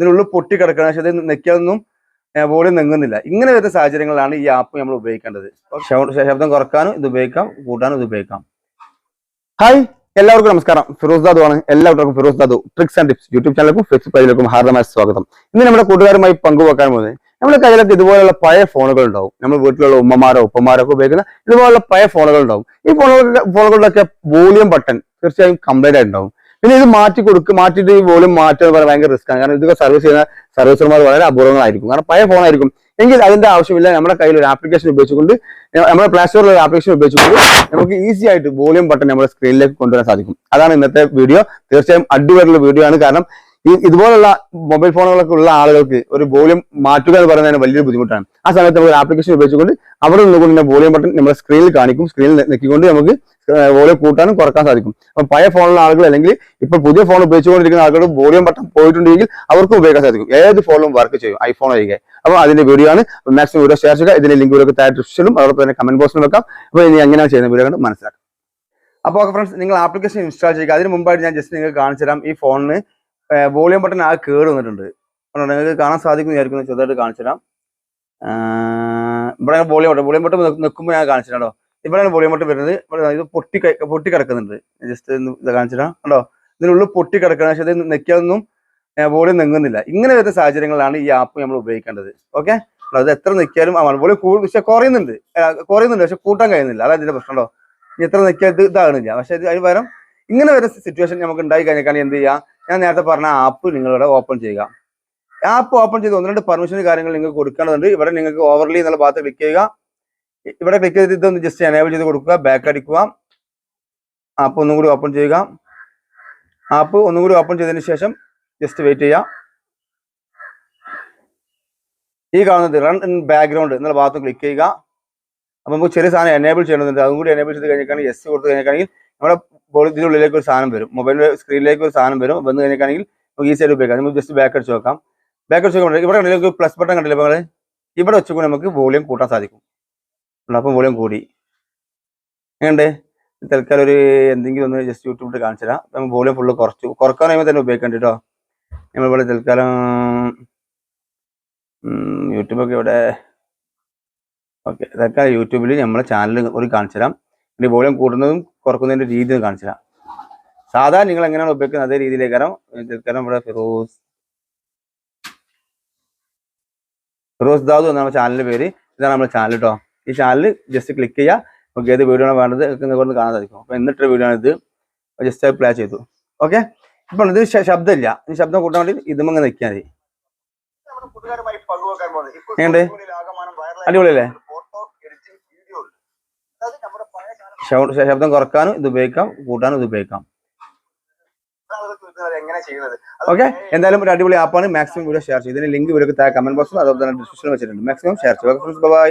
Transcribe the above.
ഇതിനുള്ളിൽ പൊട്ടി കിടക്കണം പക്ഷെ ഇത് നെക്കിയൊന്നും വോളിയം നെങ്ങുന്നില്ല. ഇങ്ങനെ വരുന്ന സാഹചര്യങ്ങളാണ് ഈ ആപ്പ് നമ്മൾ ഉപയോഗിക്കേണ്ടത്. ശബ്ദം കുറക്കാനും ഇത് ഉപയോഗിക്കാം കൂട്ടാനും ഇത് ഉപയോഗിക്കാം. ഹായ് എല്ലാവർക്കും നമസ്കാരം. ഫിറോസ് ദാദു ആണ്. എല്ലാവർക്കും Firoz Dadu tricks and tips YouTube ചാനലിലേക്കും Facebook പേജിലേക്കും ഹാർദമായ സ്വാഗതം. ഇന്ന് നമ്മുടെ കൂട്ടുകാരുമായി പങ്കുവെക്കാൻ പോകുന്നത് നമ്മുടെ കയ്യിലൊക്കെ ഇതുപോലുള്ള പഴയ ഫോണുകൾ ഉണ്ടാവും. നമ്മൾ വീട്ടിലുള്ള ഉമ്മമാരോ ഉപ്പമാരോ ഒക്കെ ഉപയോഗിക്കുന്ന ഇതുപോലുള്ള പഴയ ഫോണുകൾ ഉണ്ടാവും. ഈ ഫോണുകളിലൊക്കെ വോളിയം ബട്ടൺ തീർച്ചയായും കംപ്ലൈന്റ് ആയിട്ടുണ്ടാവും. പിന്നെ ഇത് മാറ്റി കൊടുക്കുക മാറ്റിയിട്ട് ഈ വോളിയം മാറ്റുക പറയാൻ ഭയങ്കര റിസ്ക് ആണ്. കാരണം ഇതൊക്കെ സർവീസ് ചെയ്യുന്ന സർവീസർമാർ വളരെ അപൂർവങ്ങളായിരിക്കും. കാരണം പഴയ ഫോണായിരിക്കും എങ്കിൽ അതിന്റെ ആവശ്യമില്ല നമ്മുടെ കയ്യിൽ ഒരു ആപ്ലിക്കേഷൻ ഉപയോഗിച്ചുകൊണ്ട് നമ്മുടെ പ്ലേ സ്റ്റോറിൽ ഒരു ആപ്ലിക്കേഷൻ ഉപയോഗിച്ചുകൊണ്ട് നമുക്ക് ഈസി ആയിട്ട് വോളിയം ബട്ടൺ നമ്മുടെ സ്ക്രീനിലേക്ക് കൊണ്ടുവരാൻ സാധിക്കും. അതാണ് ഇന്നത്തെ വീഡിയോ തീർച്ചയായും അടിപൊളിയുള്ള വീഡിയോ ആണ്. കാരണം ഈ ഇതുപോലുള്ള മൊബൈൽ ഫോണുകളൊക്കെ ഉള്ള ആളുകൾക്ക് ഒരു വോളിയം മാറ്റുക എന്ന് പറയുന്നതിന് വലിയൊരു ബുദ്ധിമുട്ടാണ്. ആ സമയത്ത് നമുക്ക് ആപ്ലിക്കേഷൻ ഉപയോഗിച്ചുകൊണ്ട് അവിടെ നിന്നുകൊണ്ട് തന്നെ വോളിയം ബട്ടൺ നമ്മുടെ സ്ക്രീനിൽ കാണിക്കും. സ്ക്രീനിൽ നെക്കിക്കൊണ്ട് നമുക്ക് വോളിയം കൂട്ടാനും കുറയ്ക്കാൻ സാധിക്കും. അപ്പൊ പഴയ ഫോണുള്ള ആളുകൾ അല്ലെങ്കിൽ ഇപ്പൊ പുതിയ ഫോൺ ഉപയോഗിച്ചുകൊണ്ടിരിക്കുന്ന ആളുകൾ വോളിയം ബട്ടൺ പോയിട്ടുണ്ടെങ്കിൽ അവർക്കും ഉപയോഗിക്കാൻ സാധിക്കും. ഏത് ഫോണിലും വർക്ക് ചെയ്യും. ഐഫോൺ ഒഴികെ. അപ്പൊ അതിന്റെ വീഡിയോ ആണ്. മാക്സിമം വീഡിയോ ഷെയർ ചെയ്യുക. ഇതിന്റെ ലിങ്ക് വീഡിയോ താഴെ ഡിസ്ക്രിപ്ഷനിലും അതോടൊപ്പം തന്നെ കമന്റ് ബോക്സിൽ വെക്കാം. അപ്പൊ ഇനി എങ്ങനെയാണ് ചെയ്യുന്ന വീഡിയോ കണ്ട് മനസ്സിലാക്കാം. അപ്പോൾ ഓക്കെ ഫ്രണ്ട്സ് നിങ്ങൾ ആപ്ലിക്കേഷൻ ഇൻസ്റ്റാൾ ചെയ്യുക. അതിന് മുമ്പായിട്ട് ഞാൻ ജസ്റ്റ് നിങ്ങൾക്ക് കാണിച്ചു തരാം ഈ ഫോണിന് വോളിയം ബട്ടൺ ആ കേട് വന്നിട്ടുണ്ട്. നിങ്ങൾക്ക് കാണാൻ സാധിക്കും വിചാരിക്കുന്നു. ചെറുതായിട്ട് കാണിച്ചു തരാം. ഇവിടെ വോളിയം ബട്ടൺ വോളിയം ബട്ടൺ നിൽക്കുമ്പോൾ ഞാൻ കാണിച്ചു തരാം കേട്ടോ. ഇവിടെയാണ് വോളിയം ബട്ടൺ വരുന്നത്. ഇവിടെ ഇത് പൊട്ടി പൊട്ടി കിടക്കുന്നുണ്ട്. ജസ്റ്റ് ഇത് കാണിച്ചു തരാം കണ്ടോ ഇതിനുള്ളിൽ പൊട്ടി കിടക്കണം പക്ഷെ ഇത് നെക്കിയൊന്നും വോളിയം നീങ്ങുന്നില്ല. ഇങ്ങനെ വരുന്ന സാഹചര്യങ്ങളാണ് ഈ ആപ്പ് നമ്മൾ ഉപയോഗിക്കേണ്ടത്. ഓക്കെ? അത് എത്ര നെക്കിയാലും വോളിയം കൂടുതൽ പക്ഷെ കുറയുന്നുണ്ട്. കുറയുന്നുണ്ട്. പക്ഷെ കൂട്ടാൻ കഴിയുന്നില്ല. അതാണ് ഇതിന്റെ പ്രശ്നം ഉണ്ടോ ഇനി എത്ര നെക്കിയാൽ ഇത് പക്ഷെ ഇത് അതിന് പകരം ഇങ്ങനെ വരുന്ന സിറ്റുവേഷൻ നമുക്ക് ഉണ്ടായി കഴിഞ്ഞാൽ എന്ത് ചെയ്യുക ഞാൻ നേരത്തെ പറഞ്ഞ ആപ്പ് നിങ്ങളിവിടെ ഓപ്പൺ ചെയ്യുക. ആപ്പ് ഓപ്പൺ ചെയ്ത് ഒന്ന് രണ്ട് പെർമിഷൻ കാര്യങ്ങൾ നിങ്ങൾക്ക് കൊടുക്കേണ്ടതുണ്ട്. ഇവിടെ നിങ്ങൾക്ക് ഓവർലി എന്നുള്ള ഭാഗത്ത് ക്ലിക്ക് ചെയ്യുക. ഇവിടെ ക്ലിക്ക് ചെയ്ത് ഇതൊന്ന് ജസ്റ്റ് എനേബിൾ ചെയ്ത് കൊടുക്കുക. ബാക്ക് അടിക്കുക. ആപ്പ് ഒന്നും കൂടി ഓപ്പൺ ചെയ്യുക. ആപ്പ് ഒന്നും കൂടി ഓപ്പൺ ചെയ്തതിന് ശേഷം ജസ്റ്റ് വെയിറ്റ് ചെയ്യുക. ഈ കാണുന്നത് റൺ ഇൻ ബാക്ക്ഗ്രൗണ്ട് എന്നുള്ള ഭാഗത്ത് ക്ലിക്ക് ചെയ്യുക. അപ്പോൾ നമുക്ക് ചെറിയ സാധനം എനേബിൾ ചെയ്യണമെന്നുണ്ട്. അതും കൂടി എനേബിൾ ചെയ്ത് കഴിഞ്ഞാൽ എസ് കൊടുത്ത് കഴിഞ്ഞാൽ നമ്മുടെ ബോളിന്റെ ഉള്ളിലേക്ക് ഒരു സാധനം വരും. മൊബൈലിന്റെ സ്ക്രീനിലേക്ക് ഒരു സാധനം വരും. വന്ന് കഴിഞ്ഞിട്ടാണെങ്കിൽ നമുക്ക് ഈസി ഉപയോഗിക്കാം. നമുക്ക് ജസ്റ്റ് ബാക്ക് അടിച്ച് നോക്കാം. ബാക്ക് അടിച്ച് നോക്കാം ഇവിടെ കണ്ടില്ല പ്ലസ് ബട്ടൺ കണ്ടില്ല നമ്മൾ ഇവിടെ വെച്ചുകൊണ്ട് നമുക്ക് വോളിയം കൂട്ടാൻ സാധിക്കും. അപ്പം വോളിയം കൂടി. എങ്ങനെയുണ്ട്? തൽക്കാലം ഒരു എന്തെങ്കിലും ഒന്ന് ജസ്റ്റ് യൂട്യൂബിൽ കാണിച്ചു തരാം. നമുക്ക് വോളിയം ഫുള്ള് കുറച്ചു. കുറയ്ക്കാൻ കഴിയുമ്പോൾ തന്നെ ഉപയോഗിക്കണ്ട കേട്ടോ. നമ്മളിവിടെ തൽക്കാലം യൂട്യൂബൊക്കെ ഇവിടെ. ഓക്കെ. തൽക്കാലം യൂട്യൂബിൽ നമ്മളെ ചാനൽ ഒരു കാണിച്ചു തരാം. വോളിയം കൂടുന്നതും കുറക്കുന്നതിന്റെ രീതി ഒന്ന് കാണിച്ചു തരാം സാധാരണ നിങ്ങൾ എങ്ങനെയാണ് ഉപയോഗിക്കുന്നത്? അതേ രീതിയിലേക്കാരം തൽക്കാലം ഇവിടെ ഫിറോസ് ഫിറോസ് ദാദു എന്നാണ് ചാനലിന്റെ പേര്. ഇതാണ് നമ്മുടെ ചാനൽ കേട്ടോ. ഈ ചാനൽ ജസ്റ്റ് ക്ലിക്ക് ചെയ്യുക. നമുക്ക് ഏത് വീഡിയോ ആണ് വേണ്ടത്. നിങ്ങൾക്ക് കാണാൻ സാധിക്കും അപ്പൊ എന്നിട്ടൊരു വീഡിയോ ആണ് ഇത്. ജസ്റ്റ് പ്ലേ ചെയ്തു. ഓക്കെ ഇപ്പം ഇത് ശബ്ദമില്ല. ഈ ശബ്ദം കൂട്ടാൻ വേണ്ടി ഇതുമങ്ങ് നിൽക്കിയാൽ മതി. എങ്ങനെയുണ്ട്? അടിപൊളിയല്ലേ? ശബ്ദം കുറക്കാനും ഇത് ഉപയോഗിക്കാം കൂട്ടാനും ഇത് ഉപയോഗിക്കാം. ഓക്കെ എന്തായാലും ഒരു അടിപൊളി ആപ്പാണ് മാക്സിമം വീഡിയോ ഷെയർ ചെയ്യും. ഇതിന് ലിങ്ക് വീഡിയോ താഴെ കമന്റ് ബോക്സിൽ അതുപോലെ തന്നെ ഡിസ്ക്രിപ്ഷനിൽ വെച്ചിട്ടുണ്ട്. മാക്സിമം ഷെയർ ചെയ്യുക ബൈ